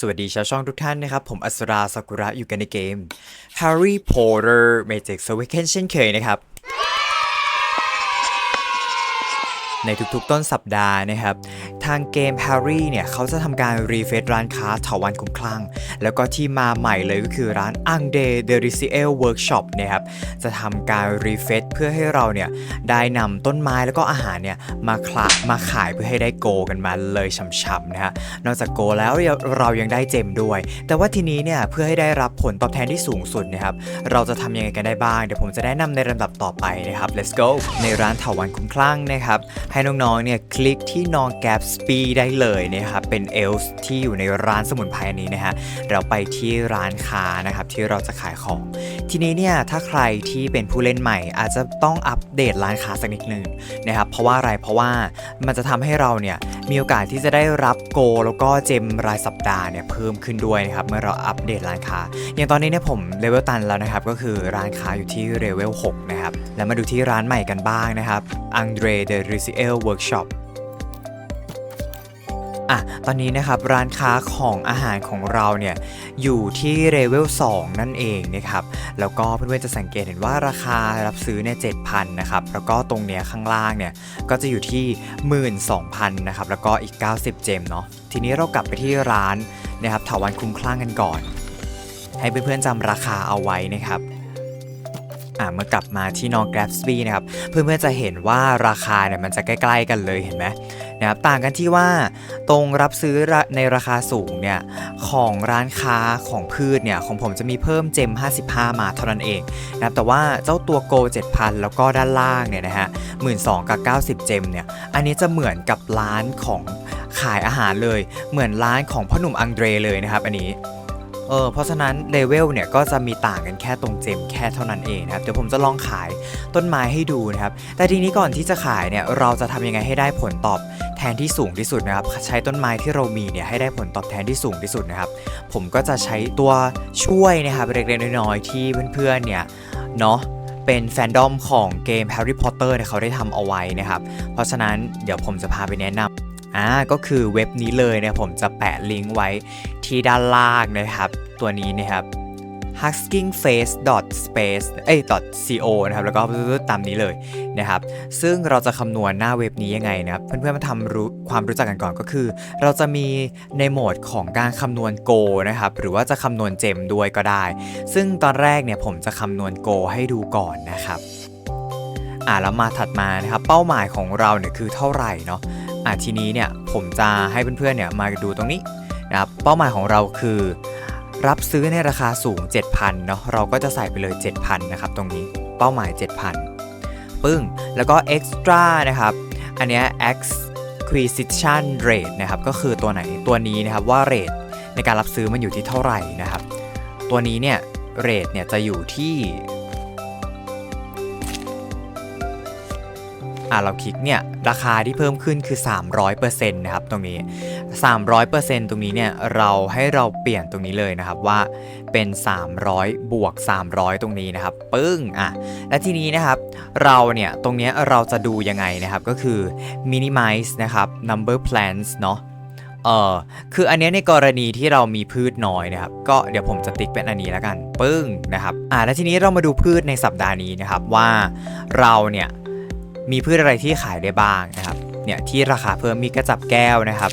สวัสดีชาวช่องทุกท่านนะครับ ผมอัสราสากุระอยู่กันในเกม Harry Potter Magic Awakens เช่นเคยนะครับ ในทุกๆต้นสัปดาห์นะครับ ทางเกม Harry เนี่ยเขาจะทำการรีเฟซร้านค้าเถาวันคุ้มคลั่ง แล้วก็ที่มาใหม่เลยก็คือร้าน a n g d e d e r i c i e l Workshop นะครับจะทำการรีเฟซเพื่อให้เราเนี่ยได้นำต้นไม้แล้วก็อาหารเนี่ยมาคละมาขายเพื่อให้ได้โกกันมาเลยช่ำๆนะฮะนอกจากโกแล้วเรายังได้เจมด้วย แต่ว่าทีนี้เนี่ยเพื่อให้ได้รับผลตอบแทนที่สูงสุดนะครับเราจะทำยังไงกันได้บ้างเดี๋ยวผมจะแนะนำในลำดับต่อไปนะครับ let's go ในร้านเถาวันคุ้มคลั่งนะครับให้น้องๆเนี่ยคลิกที่นองแก p สปีได้เลยนะครับเป็นเอลส์ที่อยู่ในร้านสมุนไพรนี้นะฮะเราไปที่ร้านค้านะครับที่เราจะขายของ ทีนี้เนี่ยถ้าใครที่เป็นผู้เล่นใหม่ อาจจะต้องอัปเดตร้านค้าสักนิดหนึ่งนะครับเพราะว่าอะไรเพราะว่ามันจะทำให้เราเนี่ยมีโอกาสที่จะได้รับโก แล้วก็เจมรายสัปดาห์เนี่ยเพิ่มขึ้นด้วยนะครับเมื่อเราอัปเดตร้านค้า อย่างตอนนี้เนี่ยผมเลเวลตันแล้วนะครับก็คือร้านค้าอยู่ที่เลเวล6นะครับแล้วมาดูที่ร้านใหม่กันบ้างนะครับ Andre de r i c i e l Workshop อะตอนนี้นะครับร้านค้าของอาหารของเราเนี่ยอยู่ที่เลเวล2นั่นเองนะครับแล้วก็เพื่อนๆจะสังเกตเห็นว่าราคารับซื้อเนี่ย7,000นะครับแล้วก็ตรงเนี้ยข้างล่างเนี่ยก็จะอยู่ที่ 12,000นะครับแล้วก็อีก 90 เจมเนาะทีนี้เรากลับไปที่ร้านนะครับถาวันคุ้มคลั่งกันก่อน ให้เพื่อนๆจำราคาเอาไว้นะครับอ่าเมื่อกลับมาที่นอง Grabsby นะครับเพื่อนๆจะเห็นว่าราคาเนี่ยมันจะใกล้ ๆ กันเลยเห็นไหม นะครับต่างกันที่ว่าตรงรับซื้อในราคาสูงเนี่ยของร้านค้าของพืชเนี่ยของผมจะมีเพิ่มเจม 55 มาเท่านั้นเองนะครับแต่ว่าเจ้าตัวโก 7,000 แล้วก็ด้านล่างเนี่ยนะฮะ12,000กับ 90 เจมเนี่ยอันนี้จะเหมือนกับร้านของขายอาหารเลย เหมือนร้านของพ่อหนุ่มอังเดรเลยนะครับอันนี้เออเพราะฉะนั้นเลเวลเนี่ยก็จะมีต่างกันแค่ตรงเจมแค่เท่านั้นเองนะครับ เดี๋ยวผมจะลองขายต้นไม้ให้ดูนะครับ แต่ทีนี้ก่อนที่จะขายเนี่ยเราจะทำยังไงให้ได้ผลตอบ แทนที่สูงที่สุดนะครับ ใช้ต้นไม้ที่เรามีเนี่ยให้ได้ผลตอบแทนที่สูงที่สุดนะครับ ผมก็จะใช้ตัวช่วยนะครับเล็กๆน้อยๆที่เพื่อนๆเนี่ยเนาะเป็นแฟนดอมของเกม Harry Potter เนี่ยเขาได้ทำเอาไว้นะครับ เพราะฉะนั้นเดี๋ยวผมจะพาไปแนะนำอ่าก็คือเว็บนี้เลยเนี่ยผมจะแปะลิงก์ไว้ที่ด้านล่างนะครับ ตัวนี้นะครับ huskingface.space เอ้ย .co นะครับ แล้วก็ตามนี้เลยนะครับ ซึ่งเราจะคำนวณหน้าเว็บนี้ยังไงนะครับ เพื่อนๆมาทำรู้ความรู้จักกันก่อนก็คือ เราจะมีในโหมดของการคำนวณโกนะครับ หรือว่าจะคำนวณเจมด้วยก็ได้ ซึ่งตอนแรกเนี่ยผมจะคำนวณโกให้ดูก่อนนะครับ อ่าแล้วมาถัดมานะครับ เป้าหมายของเราเนี่ยคือเท่าไหร่เนาะ อ่าทีนี้เนี่ยผมจะให้เพื่อนๆเนี่ยมาดูตรงนี้นะครับ เป้าหมายของเราคือ รับซื้อในราคาสูง 7,000เนาะเราก็จะใส่ไปเลย 7,000นะครับตรงนี้เป้าหมาย 7,000 ปึ้ง แล้วก็ extra นะครับ อันเนี้ย acquisition rate นะครับก็คือตัวไหนตัวนี้นะครับว่า rate ในการรับซื้อมันอยู่ที่เท่าไหร่นะครับ ตัวนี้เนี่ย rate เนี่ยจะอยู่ที่อ่าเราคลิกเนี่ยราคาที่เพิ่มขึ้นคือ 300%นะครับตรงนี้ 300%ตรงนี้เนี่ยเราให้เราเปลี่ยนตรงนี้เลยนะครับว่าเป็น 300 บวก 300 ตรงนี้นะครับปึ้งอะและทีนี้นะครับเราเนี่ยตรงนี้เราจะดูยังไงนะครับก็คือ minimize นะครับ number plants เนาะเออคืออันนี้ในกรณีที่เรามีพืชน้อยนะครับ ก็เดี๋ยวผมจะติ๊กเป็นอันนี้แล้วกัน ปึ้งนะครับอ่าแล้วทีนี้เรามาดูพืชในสัปดาห์นี้นะครับว่าเราเนี่ยมีพืชอะไรที่ขายได้บ้างนะครับเนี่ยที่ราคาเพิ่มมีกระจับแก้วนะครับ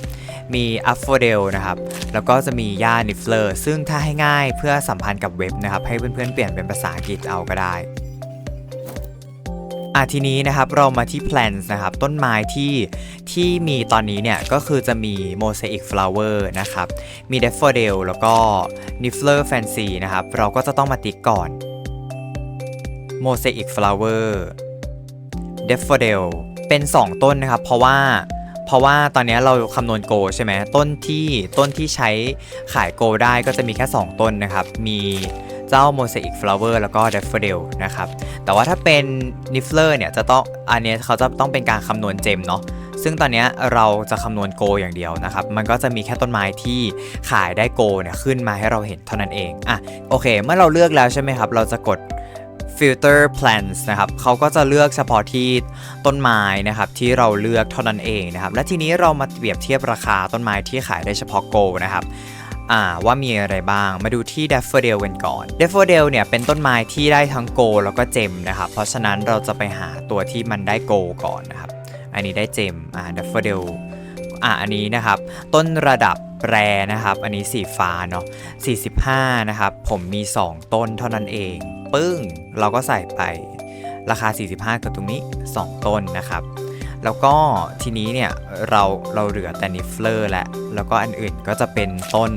มีอัฟโฟเดลนะครับ แล้วก็จะมีย่านิฟเลอร์ซึ่งถ้าให้ง่ายเพื่อสัมพันธ์กับเว็บนะครับ ให้เพื่อนๆเปลี่ยนเป็นภาษาอังกฤษเอาก็ได้อะทีนี้นะครับเรามาที่ plants นะครับต้นไม้ที่ที่มีตอนนี้เนี่ยก็คือจะมี mosaic flower นะครับ มี daffodil แล้วก็ niffler fancy นะครับ เราก็จะต้องมาติ๊กก่อน mosaic flower d a f f o d i l เป็น 2 ต้นนะครับ เพราะว่า ราะว่าตอนนี้เราคำนวณโกใช่ไหมต้นที่ต้นที่ใช้ขายโกได้ก็จะมีแค่ 2 ต้นนะครับ มีเจ้า Mosaic Flower แล้วก็ Daffodil นะครับ แต่ว่าถ้าเป็น Niffler เนี่ยจะต้องอันนี้เขาจะต้องเป็นการคำนวณเจมเนาะซึ่งตอนนี้เราจะคำนวณโกอย่างเดียวนะครับ มันก็จะมีแค่ต้นไม้ที่ขายได้โกเนี่ยขึ้นมาให้เราเห็นเท่านั้นเอง อะโอเค เมื่อเราเลือกแล้วใช่ไหมครับ เราจะกด filter plants นะครับเขาก็จะเลือกเฉพาะที่ต้นไม้นะครับที่เราเลือกเท่านั้นเองนะครับและทีนี้เรามาเปรียบเทียบราคาต้นไม้ที่ขายได้เฉพาะโกนะครับว่ามีอะไรบ้างมาดูที่ Daffodil กันก่อน Daffodil เนี่ยเป็นต้นไม้ที่ได้ทั้งโกแล้วก็เจมนะครับเพราะฉะนั้นเราจะไปหาตัวที่มันได้โกก่อนนะครับอันนี้ได้เจมอ่า Daffodil อ่าอันนี้นะครับต้นระดับแรนะครับ อันนี้สีฟ้าเนาะ45 นะครับ ผมมี 2 ต้นเท่านั้นเอง ปึ้ง เราก็ใส่ไปราคา 45 กับตรงนี้ 2 ต้นนะครับ แล้วก็ทีนี้เนี่ยเราเราเหลือแต่นิฟเลอร์และ แล้วก็อันอื่นก็จะเป็นต้น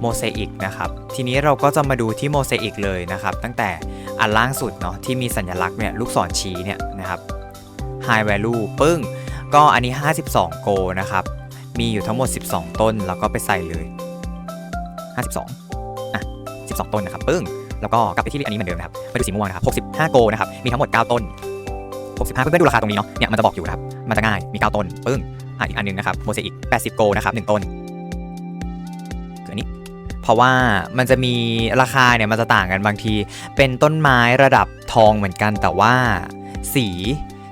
โมเสอิกนะครับ ทีนี้เราก็จะมาดูที่โมเสอิกเลยนะครับ ตั้งแต่อันล่างสุดเนาะที่มีสัญลักษณ์เนี่ยลูกศรชี้เนี่ยนะครับ High Value ปึ้ง ก็อันนี้ 52 โกนะครับ มีอยู่ทั้งหมด 12 ต้น แล้วก็ไปใส่เลย 52อะ12 ต้นนะครับ ปึ้ง แล้วก็กลับไปที่อันนี้เหมือนเดิมนะครับไปดูสีม่วงนะครับ 65 โกนะครับ มีทั้งหมด 9 ต้น 65 เพื่อนๆดูราคาตรงนี้เนาะ เนี่ยมันจะบอกอยู่นะครับ มันจะง่าย มี 9 ต้น ปึ้งอะอีกอันหนึงนะครับ โมเสอิก 80 โกนะครับ 1 ต้นคืออันนี้ เพราะว่ามันจะมีราคาเนี่ยมันจะต่างกันบางที เป็นต้นไม้ระดับทองเหมือนกันแต่ว่าสี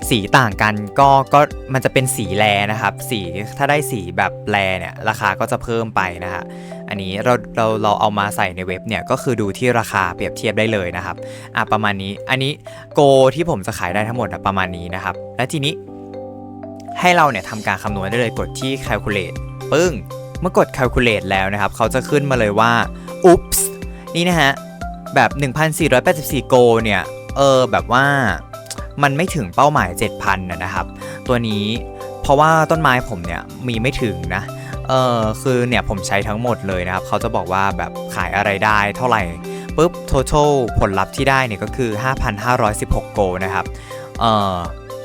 สีต่างกันก็ก็มันจะเป็นสีแรนะครับ สีถ้าได้สีแบบแรเนี่ยราคาก็จะเพิ่มไปนะฮะอันนี้เราเราเราเอามาใส่ในเว็บเนี่ยก็คือดูที่ราคาเปรียบเทียบได้เลยนะครับอะประมาณนี้อันนี้โกที่ผมจะขายได้ทั้งหมดอะประมาณนี้นะครับ และทีนี้ให้เราเนี่ยทำการคำนวณได้เลยกดที่ calculate ปึ้ง เมื่อกด calculate แล้วนะครับ เขาจะขึ้นมาเลยว่าอุ๊ปส์นี่นะฮะ แบบ 1,484 โกเนี่ย เออ แบบว่า มันไม่ถึงเป้าหมาย 7,000นะนะครับ ตัวนี้เพราะว่าต้นไม้ผมเนี่ยมีไม่ถึงนะเออคือเนี่ยผมใช้ทั้งหมดเลยนะครับ เขาจะบอกว่าแบบขายอะไรได้เท่าไหร่ปุ๊บ total ผลลัพธ์ที่ได้เนี่ยก็คือ 5,516 โกนะครับเออ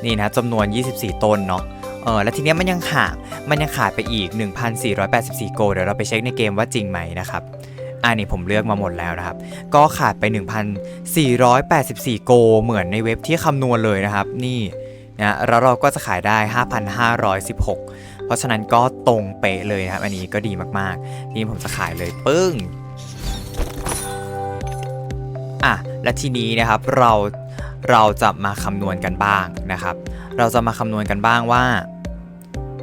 นี่นะจำนวน 24 ต้นเนาะเออแล้วทีเนี้ยมันยังขาดมันยังขาดไปอีก 1,484 โกเดี๋ยวเราไปเช็คในเกมว่าจริงไหมนะครับ อันนี้ผมเลือกมาหมดแล้วนะครับ ก็ขาดไป 1,484 โก เหมือนในเว็บที่คำนวณเลยนะครับ นี่นะแล้วเราก็จะขายได้ 5,516 เพราะฉะนั้นก็ตรงเป๊ะเลยนะครับ อันนี้ก็ดีมากๆ นี่ผมจะขายเลยปึ้งอะและทีนี้นะครับเราเราจะมาคำนวณกันบ้างนะครับ เราจะมาคำนวณกันบ้างว่า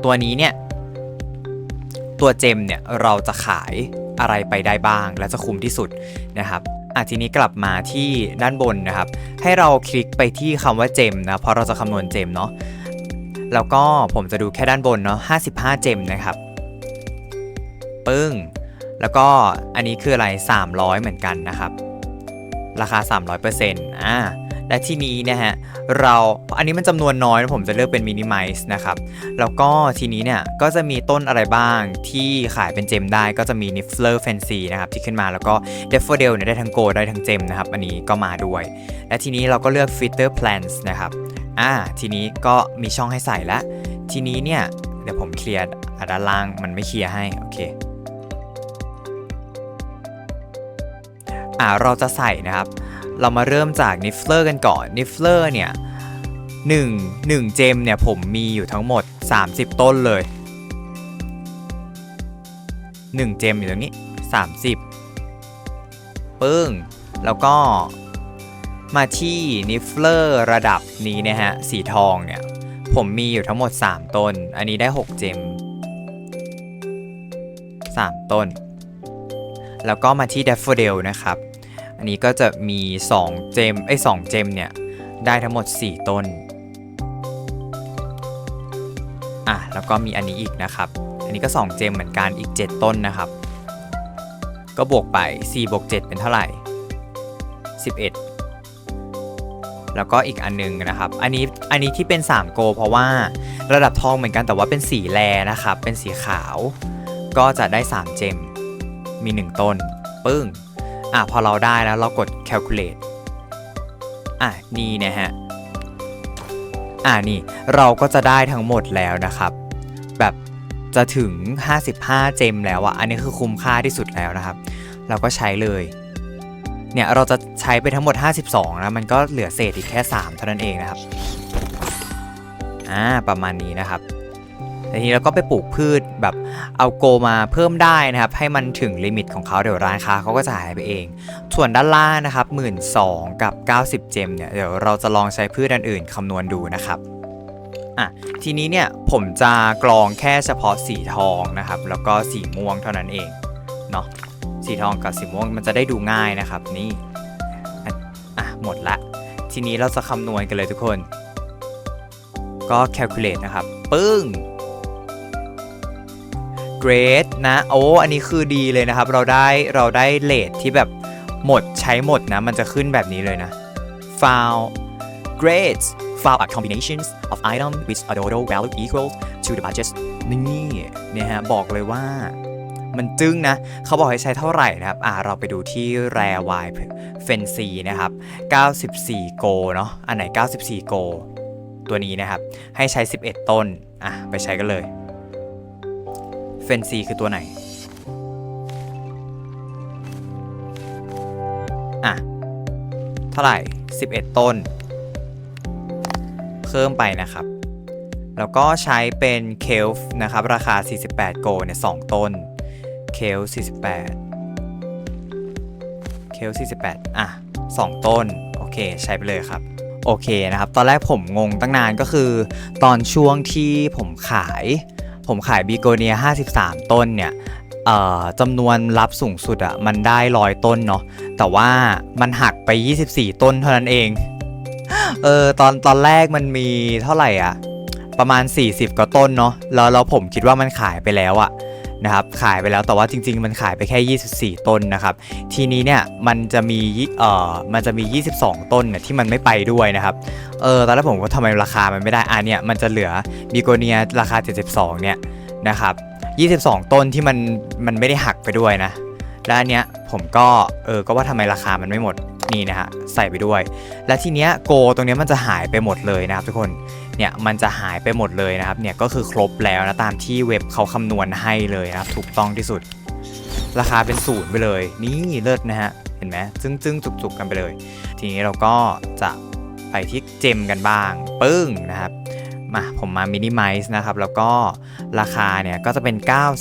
ตัวนี้เนี่ย ตัวเจมเนี่ยเราจะขาย อะไรไปได้บ้าง และจะคุ้มที่สุดนะครับอะทีนี้กลับมาที่ด้านบนนะครับ ให้เราคลิกไปที่คำว่าเจมนะเพราะเราจะคำนวณเจมเนาะแล้วก็ผมจะดูแค่ด้านบนเนาะ55 เจมนะครับปึ้ง แล้วก็อันนี้คืออะไร 300 เหมือนกันนะครับ ราคา 300%อ่า และที่นี้นะฮะเราอันนี้มันจำนวนน้อยนะผมจะเลือกเป็นมินิมัลนะครับแล้วก็ทีนี้เนี่ยก็จะมีต้นอะไรบ้างที่ขายเป็นเจมได้ก็จะมี Niffler Fancy นะครับที่ขึ้นมาแล้วก็ Daffodil เนี่ยได้ทั้งโกได้ทั้งเจมนะครับอันนี้ก็มาด้วย และทีนี้เราก็เลือก Filter Plants นะครับอ่าทีนี้ก็มีช่องให้ใส่แล้วทีนี้เนี่ยเดี๋ยวผมเคลียร์อะด้านล่างมันไม่เคลียร์ให้โอเคอ่าเราจะใส่นะครับ เรามาเริ่มจากนิฟเลอร์กันก่อนนิฟเลอร์เนี่ย1 1เจมเนี่ยผมมีอยู่ทั้งหมด 30 ต้นเลย 1 เจมอยู่ตรงนี้ 30 ปึ้ง แล้วก็มาที่นิฟเลอร์ระดับนี้นะฮะ สีทองเนี่ย ผมมีอยู่ทั้งหมด 3 ต้น อันนี้ได้ 6 เจม 3 ต้น แล้วก็มาที่ Daffodil นะครับ อันนี้ก็จะมี2เจมไอ้ย2เจมเนี่ยได้ทั้งหมด 4 ต้นอะแล้วก็มีอันนี้อีกนะครับ อันนี้ก็ 2 เจมเหมือนกันอีก 7 ต้นนะครับ ก็บวกไป4บวก7เป็นเท่าไหร่ 11 แล้วก็อีกอันหนึงนะครับ อันนี้อันนี้ที่เป็น 3 โก เพราะว่าระดับทองเหมือนกันแต่ว่าเป็นสีแรนะครับ เป็นสีขาว ก็จะได้ 3 เจมมี 1 ต้น ปึ้ง อะพอเราได้แล้วเรากด calculate อะนี่นะฮะ อะนี่เราก็จะได้ทั้งหมดแล้วนะครับ แบบจะถึง 55 เจมแล้วอะอันนี้คือคุ้มค่าที่สุดแล้วนะครับ เราก็ใช้เลย เนี่ยเราจะใช้ไปทั้งหมด 52นะมันก็เหลือเศษอีกแค่ 3 เท่านั้นเองนะครับ อ่าประมาณนี้นะครับ ทีนี้เราก็ไปปลูกพืชแบบเอาโกมาเพิ่มได้นะครับ ให้มันถึงลิมิตของเขาเดี๋ยวร้านค้าเขาก็จะหายไปเอง ส่วนด้านล่างนะครับ1 2ื่นกับ 90 เจมเนี่ยเดี๋ยวเราจะลองใช้พืชอันอื่นคำนวณดูนะครับอะทีนี้เนี่ยผมจะกรองแค่เฉพาะสีทองนะครับ แล้วก็สีม่วงเท่านั้นเองเนาะสีทองกับสีม่วงมันจะได้ดูง่ายนะครับนี่อะอะหมดละทีนี้เราจะคำนวณกันเลยทุกคน ก็ calculate นะครับ ปึ้ง great นะ โอ้ อันนี้คือดีเลยนะครับ เราได้ เราได้เลทที่แบบหมดใช้หมดนะ มันจะขึ้นแบบนี้เลยนะ found grades found are combinations of item with a total value equal to the budget นี่เนี่ยฮะ บอกเลยว่า มันจึ้งนะ เขาบอกให้ใช้เท่าไหร่นะครับ อ่า เราไปดูที่ rare y fancy นะครับ 94 โกเนาะ อันไหน 94 โก ตัวนี้นะครับ ให้ใช้ 11 ต้น อะ ไปใช้กันเลย เฟนซีคือตัวไหน อะ เท่าไหร่ 11 ต้น เพิ่มไปนะครับ แล้วก็ใช้เป็นเคลฟนะครับ ราคา 48 โกเนี่ย2ต้น เคล48 เคล48 อะ 2 ต้น โอเค ใช้ไปเลยครับโอเคนะครับ ตอนแรกผมงงตั้งนานก็คือ ตอนช่วงที่ผมขาย ผมขายบีโกเนีย 53 ต้นเนี่ยเอ่อจำนวนรับสูงสุดอะ่ะมันได้ร้อยต้นเนาะแต่ว่ามันหักไป 24 ต้นเท่านั้นเอง เออตอนตอนแรกมันมีเท่าไหร่อะ ประมาณ 40 กว่าต้นเนาะแล้วแล้วผมคิดว่ามันขายไปแล้วอะ นะครับขายไปแล้วแต่ว่าจริง ๆ มันขายไปแค่ 24 ต้นนะครับ ทีนี้เนี่ยมันจะมีเอ่อมันจะมี 22 ต้นเนี่ยที่มันไม่ไปด้วยนะครับเออตอนแรกผมก็ทำไมราคามันไม่ได้อะเนี่ยมันจะเหลือบีโกเนียราคา 72 เนี่ยนะครับ22 ต้นที่มันมันไม่ได้หักไปด้วยนะ แล้วอันเนี้ยผมก็เออก็ว่าทำไมราคามันไม่หมด นี่นะฮะใส่ไปด้วย และทีเนี้ยโกตรงเนี้ยมันจะหายไปหมดเลยนะครับทุกคนเนี่ยมันจะหายไปหมดเลยนะครับเนี่ยก็คือครบแล้วนะตามที่เว็บเขาคำนวณให้เลยนะครับถูกต้องที่สุด ราคาเป็นศูนย์ไปเลย นี่เลิศนะฮะเห็นไหมจึ้งจึ้งจุกจุกๆกันไปเลย ทีนี้เราก็จะไปที่เจมกันบ้าง ปึ้งนะครับมาผมมามินิมัลนะครับแล้วก็ราคาเนี่ยก็จะเป็น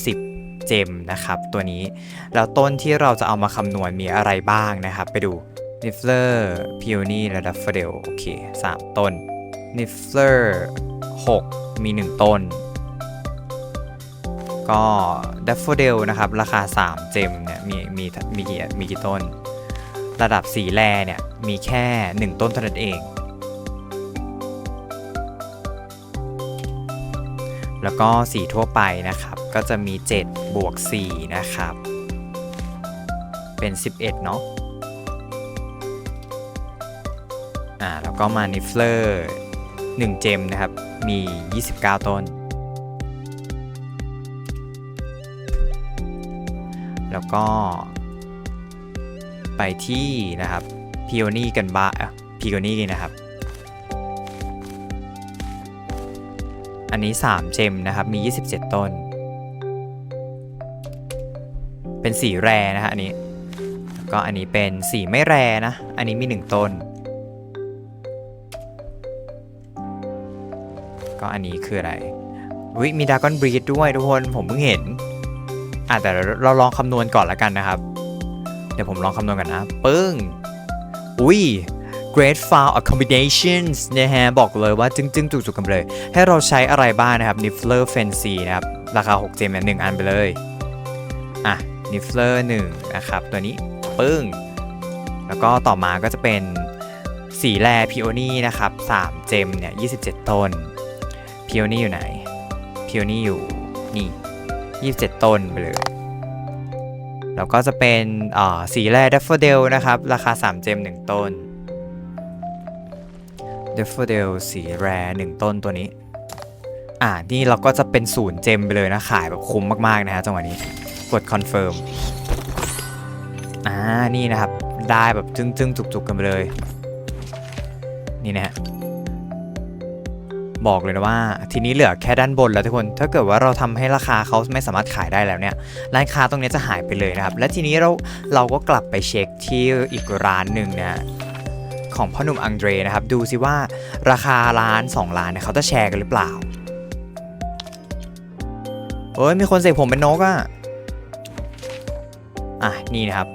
90 เจมนะครับตัวนี้ แล้วต้นที่เราจะเอามาคำนวณมีอะไรบ้างนะครับ ไปดู n i f f l e r Peony และ Daffodil โอเค 3 ต้น n i f f l e r 6มี 1 ต้น ก็ Daffodil นะครับ ราคา 3 เจมเนี่ยมีมีมีกี่มีกี่ต้น ระดับสีแร่เนี่ย มีแค่ 1 ต้นเท่านั้นเอง แล้วก็สีทั่วไปนะครับ ก็จะมี 7 บวก 4 นะครับ เป็น 11 เนาะ อ่าแล้วก็มานิฟเลอร์1เจมนะครับ มี 29 ต้น แล้วก็ ไปที่นะครับพิโอนี่กันบ้าพิโอนี่นะครับ อันนี้ 3 เจมนะครับ มี 27 ต้น เป็นสีแร่นะฮะอันนี้ แล้วก็อันนี้เป็นสีไม่แร่นะ อันนี้มี 1 ต้น ก็อันนี้คืออะไรวิมีดากอนบรีดด้วยทุกคนผมเพิ่งเห็นอะแต่เราลองคำนวณก่อนละกันนะครับ เดี๋ยวผมลองคำนวณกันนะปึ้ง อุ้ย Great Foul Accommodations นะฮะ บอกเลยว่าจึ้งจึ้งจุกจุกกันเลย ให้เราใช้อะไรบ้างนะครับ Niffler Fancy นะครับ ราคา 6 เจมเนี่ยหนึ่งอันไปเลย อะ Niffler 1 นะครับ ตัวนี้ ปึ้ง แล้วก็ต่อมาก็จะเป็นสีแร่พิโอนี่นะครับ 3 เจมเนี่ย 27 ต้น พิโอนี่อยู่ไหนพิโอนี่อยู่นี่ 27 ต้นไปเลยแล้วก็จะเป็นอ่าสีแรดัฟเฟอร์เดลนะครับ ราคา 3 เจม 1 ต้นดัฟเฟอร์เดลสีแรหนึ่งต้นตัวนี้ อ่า นี่เราก็จะเป็นศูนย์เจมไปเลยนะ ขายแบบคุ้มมาก ๆ นะฮะจังหวะนี้ กดคอนเฟิร์มอ่า นี่นะครับ ได้แบบจึ้งจึ้งจุกจุก ๆ กันไปเลย นี่นะฮะ บอกเลยนะว่า ทีนี้เหลือแค่ด้านบนแล้วทุกคน ถ้าเกิดว่าเราทำให้ราคาเขาไม่สามารถขายได้แล้วเนี่ยร้านค้าตรงนี้จะหายไปเลยนะครับ และทีนี้เราเราก็กลับไปเช็คที่อีกร้านหนึ่งนะของพ่อหนุ่มอังเดรนะครับ ดูสิว่าราคาร้าน 2 ร้านเนี่ยเขาจะแชร์กันหรือเปล่าเอ้ยมีคนเสกผมเป็นนกอะอะนี่นะครับ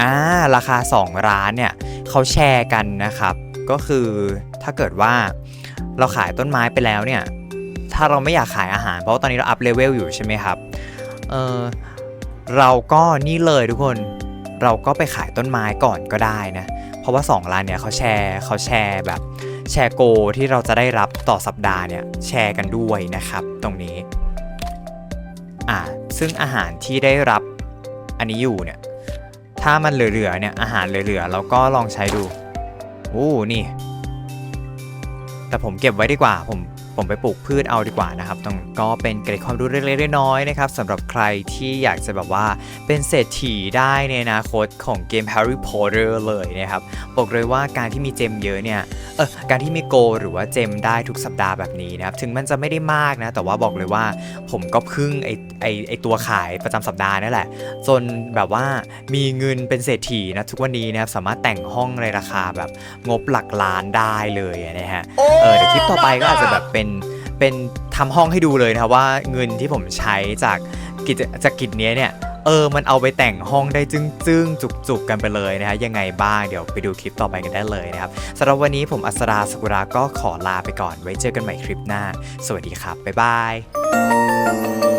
อ่าราคา 2 ร้านเนี่ยเขาแชร์กันนะครับ ก็คือถ้าเกิดว่า เราขายต้นไม้ไปแล้วเนี่ย ถ้าเราไม่อยากขายอาหาร เพราะว่าตอนนี้เราอัพเลเวลอยู่ใช่ไหมครับ เออเราก็นี่เลยทุกคน เราก็ไปขายต้นไม้ก่อนก็ได้นะ เพราะว่า 2 ร้านเนี่ยเขาแชร์เขาแชร์แบบแชร์โกที่เราจะได้รับต่อสัปดาห์เนี่ยแชร์กันด้วยนะครับ ตรงนี้ อ่า ซึ่งอาหารที่ได้รับอันนี้อยู่เนี่ย ถ้ามันเหลือๆเนี่ยอาหารเหลือๆเราก็ลองใช้ดู โอ้ นี่ แต่ผมเก็บไว้ดีกว่า ผม ผมไปปลูกพืชเอาดีกว่านะครับตรงก็เป็นเกร็ดความรู้เล็กๆน้อยๆนะครับสำหรับใครที่อยากจะแบบว่าเป็นเศรษฐีได้ในอนาคตของเกม Harry Potter เลยนะครับบอกเลยว่าการที่มีเจมเยอะเนี่ยเออการที่มีโกลหรือว่าเจมได้ทุกสัปดาห์แบบนี้นะครับถึงมันจะไม่ได้มากนะแต่ว่าบอกเลยว่าผมก็พึ่งไอไอไอตัวขายประจำสัปดาห์นั่นแหละจนแบบว่ามีเงินเป็นเศรษฐีนะทุกวันนี้นะครับสามารถแต่งห้องในราคาแบบงบหลักล้านได้เลยนะฮะเออเดี๋ยวคลิปต่อไปก็อาจจะแบบเป็นเป็นทำห้องให้ดูเลยนะครับว่าเงินที่ผมใช้จากกิจจากกิจเนี้ยเนี่ยเออ มันเอาไปแต่งห้องได้จึ้งจึ้งจุกจุกกันไปเลยนะฮะ ยังไงบ้างเดี๋ยวไปดูคลิปต่อไปกันได้เลยนะครับสำหรับวันนี้ผมอัสราสกุราก็ขอลาไปก่อน ไว้เจอกันใหม่คลิปหน้า สวัสดีครับ บ๊ายบาย